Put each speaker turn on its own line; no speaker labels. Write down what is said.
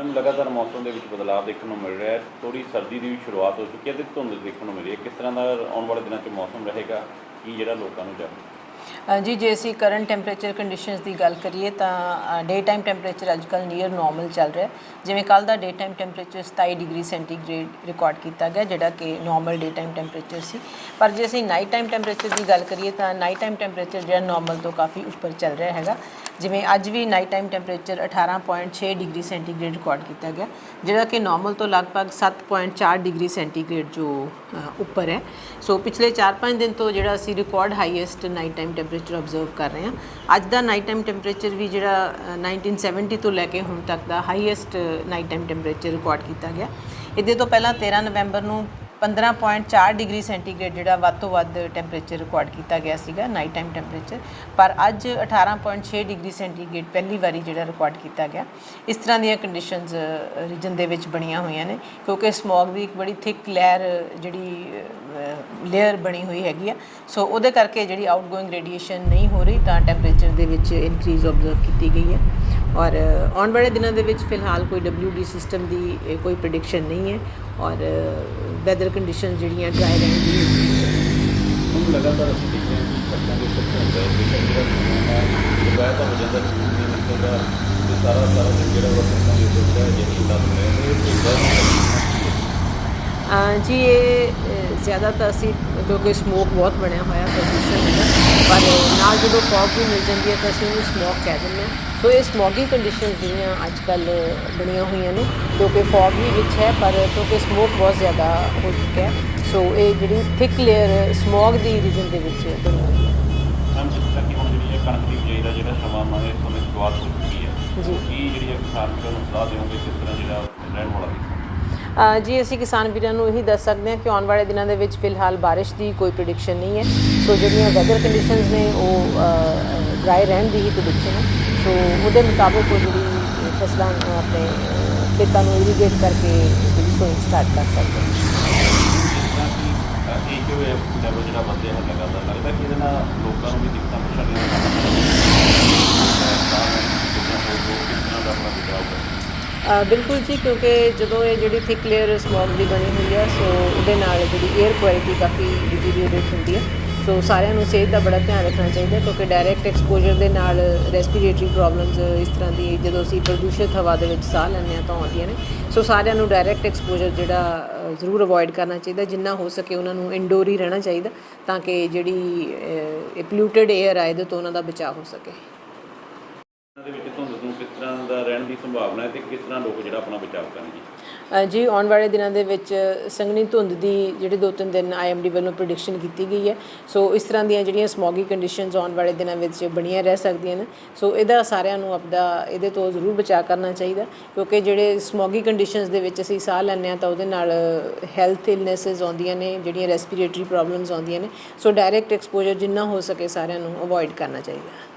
Ma'am ਲਗਾਤਾਰ ਮੌਸਮ ਦੇ ਵਿੱਚ ਬਦਲਾਅ ਦੇਖਣ ਨੂੰ ਮਿਲ ਰਿਹਾ ਹੈ। ਥੋੜੀ ਸਰਦੀ ਦੀ ਵੀ ਸ਼ੁਰੂਆਤ ਹੋ ਚੁੱਕੀ ਹੈ ਤੇ ਧੁੰਦ ਦੇਖਣ ਨੂੰ ਮਿਲ ਰਹੀ ਹੈ। ਕਿਸ ਤਰ੍ਹਾਂ ਦਾ ਆਉਣ ਵਾਲੇ ਦਿਨਾਂ 'ਚ ਮੌਸਮ ਰਹੇਗਾ? ਕੀ ਜਿਹੜਾ ਲੋਕਾਂ ਨੂੰ ਜਾਣੇ
ਜੀ, ਜੇ ਅਸੀਂ ਕਰੰਟ ਟੈਂਪਰੇਚਰ ਕੰਡੀਸ਼ਨਸ ਦੀ ਗੱਲ ਕਰੀਏ ਤਾਂ ਡੇ ਟਾਈਮ ਟੈਂਪਰੇਚਰ ਅੱਜਕੱਲ ਨੀਅਰ ਨਾਰਮਲ ਚੱਲ ਰਿਹਾ ਜਿਵੇਂ ਕੱਲ ਦਾ day time temperature 27 degree centigrade record ਕੀਤਾ ਗਿਆ, ਜਿਹੜਾ ਕਿ ਨਾਰਮਲ ਡੇ ਟਾਈਮ ਟੈਂਪਰੇਚਰ ਸੀ। ਪਰ ਜੇ ਅਸੀਂ ਨਾਈਟ ਟਾਈਮ ਟੈਂਪਰੇਚਰ ਦੀ ਗੱਲ ਕਰੀਏ ਤਾਂ ਨਾਈਟ ਟਾਈਮ ਟੈਂਪਰੇਚਰ ਜਿਹੜਾ ਨਾਰਮਲ ਤੋਂ ਕਾਫੀ ਉੱਪਰ ਚੱਲ ਰਿਹਾ ਹੈਗਾ। ਜਿਵੇਂ ਅੱਜ ਵੀ night time temperature 18.6 degree centigrade record ਕੀਤਾ ਗਿਆ ਜਿਹੜਾ ਕਿ ਨਾਰਮਲ ਤੋਂ ਲਗਭਗ 7.4 ਡਿਗਰੀ ਸੈਂਟੀਗ੍ਰੇਡ ਜੋ ਉੱਪਰ ਹੈ। ਸੋ ਪਿਛਲੇ 4-5 ਦਿਨ ਤੋਂ ਜਿਹੜਾ ਅਸੀਂ record highest night time temperature observe ਕਰ ਰਹੇ ਹਾਂ। ਅੱਜ ਦਾ ਨਾਈਟ ਟਾਈਮ ਟੈਂਪਰੇਚਰ ਵੀ ਜਿਹੜਾ ਅ, 1970 ਤੋਂ ਲੈ ਕੇ ਹੁਣ ਤੱਕ ਦਾ highest night time temperature record ਕੀਤਾ ਗਿਆ। ਇਹਦੇ ਤੋਂ ਪਹਿਲਾਂ 13 ਨਵੰਬਰ ਨੂੰ 15.4 ਡਿਗਰੀ ਸੈਂਟੀਗ੍ਰੇਡ ਜਿਹੜਾ ਵੱਧ ਤੋਂ ਵੱਧ ਟੈਂਪਰੇਚਰ ਰਿਕਾਰਡ ਕੀਤਾ ਗਿਆ ਸੀਗਾ ਨਾਈਟ ਟਾਈਮ ਟੈਂਪਰੇਚਰ ਪਰ ਅੱਜ 18.6 ਡਿਗਰੀ ਸੈਂਟੀਗ੍ਰੇਡ ਪਹਿਲੀ ਵਾਰੀ ਜਿਹੜਾ ਰਿਕਾਰਡ ਕੀਤਾ ਗਿਆ। ਇਸ ਤਰ੍ਹਾਂ ਦੀਆਂ ਕੰਡੀਸ਼ਨਸ ਰੀਜਨ ਦੇ ਵਿੱਚ ਬਣੀਆਂ ਹੋਈਆਂ ਨੇ, ਕਿਉਂਕਿ ਸਮੌਗ ਦੀ ਇੱਕ ਬੜੀ ਥਿਕ ਲੇਅਰ ਜਿਹੜੀ ਲੇਅਰ ਬਣੀ ਹੋਈ ਹੈਗੀ ਆ। ਸੋ ਉਹਦੇ ਕਰਕੇ ਜਿਹੜੀ ਆਊਟਗੋਇੰਗ ਰੇਡੀਏਸ਼ਨ ਨਹੀਂ ਹੋ ਰਹੀ, ਤਾਂ ਟੈਂਪਰੇਚਰ ਦੇ ਵਿੱਚ ਇਨਕਰੀਜ਼ ਆਬਜ਼ਰਵ ਕੀਤੀ ਗਈ ਹੈ। ਔਰ ਆਉਣ ਵਾਲੇ ਦਿਨਾਂ ਦੇ ਵਿੱਚ ਫਿਲਹਾਲ ਕੋਈ WD ਸਿਸਟਮ ਦੀ ਕੋਈ ਪ੍ਰੈਡਿਕਸ਼ਨ ਨਹੀਂ ਹੈ। ਔਰ ਵੈਦਰ ਕੰਡੀਸ਼ਨ ਜਿਹੜੀਆਂ ਡਰਾਈ ਰਹਿਣਗੀਆਂ
ਹੁਣ ਲਗਾਤਾਰ ਅਸੀਂ ਦੇਖ ਰਹੇ ਹਾਂ ਕਿ ਸੜਕਾਂ ਦੇ ਹੈ ਤੇ ਜਿਹੜਾ ਸਮਾਂ ਹੈ ਦਾ ਜਾਂਦਾ ਸੂਰਜ ਨਹੀਂ ਨਿਕਲਦਾ ਤੇ ਸਾਰਾ ਸਾਰਾ ਦਿਨ ਜਿਹੜਾ ਉਹ ਸੜਕਾਂ ਦੇ ਉੱਪਰ ਜਿਹੜਾ ਜਿਹੜੀ ਲੱਗ ਰਿਹਾ ਹੈ ਇਹ
ਜੀ ਇਹ ਜ਼ਿਆਦਾ ਤਾਂ ਅਸੀਂ ਕਿਉਂਕਿ ਸਮੋਕ ਬਹੁਤ ਬਣਿਆ ਹੋਇਆ ਪ੍ਰਦੂਸ਼ਣ ਹੈਗਾ ਪਰ ਨਾਲ ਜਦੋਂ ਫੌਗ ਵੀ ਮਿਲ ਜਾਂਦੀ ਹੈ ਤਾਂ ਅਸੀਂ ਉਹਨੂੰ ਸਮੋਕ ਕਹਿ ਦਿੰਦੇ ਹਾਂ। ਸੋ ਇਹ ਸਮੋਗੀ ਕੰਡੀਸ਼ਨ ਜਿਹੜੀਆਂ ਅੱਜ ਕੱਲ ਬਣੀਆਂ ਹੋਈਆਂ ਨੇ ਕਿਉਂਕਿ ਫੌਗ ਵੀ ਵਿੱਚ ਹੈ ਪਰ ਕਿਉਂਕਿ ਸਮੋਕ ਬਹੁਤ ਜ਼ਿਆਦਾ ਹੋ ਚੁੱਕਿਆ ਹੈ। ਸੋ ਇਹ ਜਿਹੜੀ ਥਿਕ ਲੇਅਰ ਸਮੋਗ ਦੀ ਰੀਜਨ ਦੇ ਵਿੱਚ ਬਣੀ ਹੋਈ ਹੈ
ਕਿ ਹੁਣ ਜਿਹੜੀ ਇਹ ਕਣਕ ਦੀ ਬਿਜਾਈ ਦਾ ਜਿਹੜਾ ਸਮਾਂ ਮਾਨੇ ਸਮੇਂ ਸ਼ੁਰੂਆਤ ਹੋ ਚੁੱਕੀ ਹੈ।
ਜੀ।
ਕੀ ਜਿਹੜੀ ਕਿਸਾਨ ਨੂੰ ਸਲਾਹ ਦਿਓਗੇ ਕਿਸ ਤਰ੍ਹਾਂ ਜਿਹੜਾ ਰਹਿਣ ਵਾਲਾ ਹੈ
ਜੀ, ਅਸੀਂ ਕਿਸਾਨ ਵੀਰਾਂ ਨੂੰ ਇਹੀ ਦੱਸ ਸਕਦੇ ਹਾਂ ਕਿ ਆਉਣ ਵਾਲੇ ਦਿਨਾਂ ਦੇ ਵਿੱਚ ਫਿਲਹਾਲ ਬਾਰਿਸ਼ ਦੀ ਕੋਈ ਪ੍ਰੈਡਿਕਸ਼ਨ ਨਹੀਂ ਹੈ। ਸੋ ਜਿਹੜੀਆਂ ਵੈਦਰ ਕੰਡੀਸ਼ਨਸ ਨੇ, ਉਹ ਡਰਾਈ ਰਹਿਣ ਦੀ ਹੀ ਪ੍ਰੈਡਿਕਸ਼ਨ ਹੈ। ਸੋ ਉਹਦੇ ਮੁਤਾਬਕ ਉਹ ਜਿਹੜੀ ਫਸਲਾਂ ਆਪਣੇ ਖੇਤਾਂ ਨੂੰ ਇਰੀਗੇਟ ਕਰਕੇ ਜਿਹੜੀ ਸੋਇੰਗ ਸਟਾਰਟ ਕਰ ਸਕਦੇ ਹਾਂ।
ਇਹ ਜੋ ਲੈਵਲ ਜਿਹੜਾ ਵਧਿਆ ਹੈ ਲਗਾਤਾਰ ਲੱਗਦਾ ਕਿ ਇਹਦੇ ਨਾਲ ਲੋਕਾਂ ਨੂੰ ਵੀ ਦਿੱਕਤਾਂ, ਪਰੇਸ਼ਾਨੀਆਂ ਦਾ ਸਾਹਮਣਾ ਕਰਨਾ ਪਏਗਾ ਕਿਸ ਤਰ੍ਹਾਂ ਦਾ ਆਪਣਾ ਬਚਾਅ ਕਰਨਾ
ਅ, ਬਿਲਕੁਲ ਜੀ, ਕਿਉਂਕਿ ਜਦੋਂ ਇਹ ਜਿਹੜੀ ਥਿਕ ਲੇਅਰ ਸਮੋਗ ਦੀ ਬਣੀ ਹੋਈ ਹੈ ਸੋ ਉਹਦੇ ਨਾਲ ਜਿਹੜੀ 에ਅਰ ਕੁਆਲਿਟੀ ਕਾਫੀ ਡਿਟੀਰੀਓਰੇਟ ਹੁੰਦੀ ਹੈ ਸੋ ਸਾਰਿਆਂ ਨੂੰ ਸਿਹਤ ਦਾ ਬੜਾ ਧਿਆਨ ਰੱਖਣਾ ਚਾਹੀਦਾ, ਕਿਉਂਕਿ ਡਾਇਰੈਕਟ ਐਕਸਪੋਜ਼ਰ ਦੇ ਨਾਲ ਰੈਸਪੀਰੇਟਰੀ ਪ੍ਰੋਬਲਮਸ ਇਸ ਤਰ੍ਹਾਂ ਦੀ, ਜਦੋਂ ਅਸੀਂ ਪ੍ਰਦੂਸ਼ਿਤ ਹਵਾ ਦੇ ਵਿੱਚ ਸਾਹ ਲੈਂਦੇ ਹਾਂ ਤਾਂ ਆਉਂਦੀਆਂ ਨੇ। ਸੋ ਸਾਰਿਆਂ ਨੂੰ ਡਾਇਰੈਕਟ ਐਕਸਪੋਜ਼ਰ ਜਿਹੜਾ ਜ਼ਰੂਰ ਅਵੋਇਡ ਕਰਨਾ ਚਾਹੀਦਾ, ਜਿੰਨਾ ਹੋ ਸਕੇ ਉਹਨਾਂ ਨੂੰ ਇਨਡੋਰ ਹੀ ਰਹਿਣਾ ਚਾਹੀਦਾ, ਤਾਂ ਕਿ ਜਿਹੜੀ ਇਹ ਪੋਲਿਊਟਡ 에ਅਰ ਆਏ ਇਹਦੇ ਤੋਂ ਉਹਨਾਂ ਦਾ ਬਚਾਅ ਹੋ ਸਕੇ
ਇਹਨਾਂ ਦੇ ਵਿੱਚ ਧੁੰਦ ਨੂੰ ਕਿਸ ਤਰ੍ਹਾਂ ਦਾ ਰਹਿਣ ਦੀ ਸੰਭਾਵਨਾ ਹੈ ਤੇ ਕਿਸ ਤਰ੍ਹਾਂ ਲੋਕ ਜਿਹੜਾ ਆਪਣਾ ਬਚਾਅ ਕਰਨਗੇ?
ਜੀ, ਆਉਣ ਵਾਲੇ ਦਿਨਾਂ ਦੇ ਵਿੱਚ ਸੰਘਣੀ ਧੁੰਦ ਦੀ ਜਿਹੜੇ ਦੋ ਤਿੰਨ ਦਿਨ ਆਈਐਮਡੀ ਵੱਲੋਂ ਪ੍ਰੈਡਿਕਸ਼ਨ ਕੀਤੀ ਗਈ ਹੈ। ਸੋ ਇਸ ਤਰ੍ਹਾਂ ਦੀਆਂ ਜਿਹੜੀਆਂ ਸਮੋਗੀ ਕੰਡੀਸ਼ਨਸ ਆਉਣ ਵਾਲੇ ਦਿਨਾਂ ਵਿੱਚ ਬਣੀਆਂ ਰਹਿ ਸਕਦੀਆਂ ਨੇ। ਸੋ ਇਹਦਾ ਸਾਰਿਆਂ ਨੂੰ ਆਪਦਾ ਇਹਦੇ ਤੋਂ ਜ਼ਰੂਰ ਬਚਾਅ ਕਰਨਾ ਚਾਹੀਦਾ, ਕਿਉਂਕਿ ਜਿਹੜੇ ਸਮੋਗੀ ਕੰਡੀਸ਼ਨਸ ਦੇ ਵਿੱਚ ਅਸੀਂ ਸਾਹ ਲੈਂਦੇ ਹਾਂ ਤਾਂ ਉਹਦੇ ਨਾਲ ਹੈਲਥ ਇਲਨੈਸਸ ਆਉਂਦੀਆਂ ਨੇ, ਜਿਹੜੀਆਂ ਰੈਸਪੀਰੇਟਰੀ ਪ੍ਰੋਬਲਮਸ ਆਉਂਦੀਆਂ ਨੇ। ਸੋ ਡਾਇਰੈਕਟ ਐਕਸਪੋਜ਼ਰ ਜਿੰਨਾ ਹੋ ਸਕੇ ਸਾਰਿਆਂ ਨੂੰ ਅਵੋਇਡ ਕਰਨਾ ਚਾਹੀਦਾ।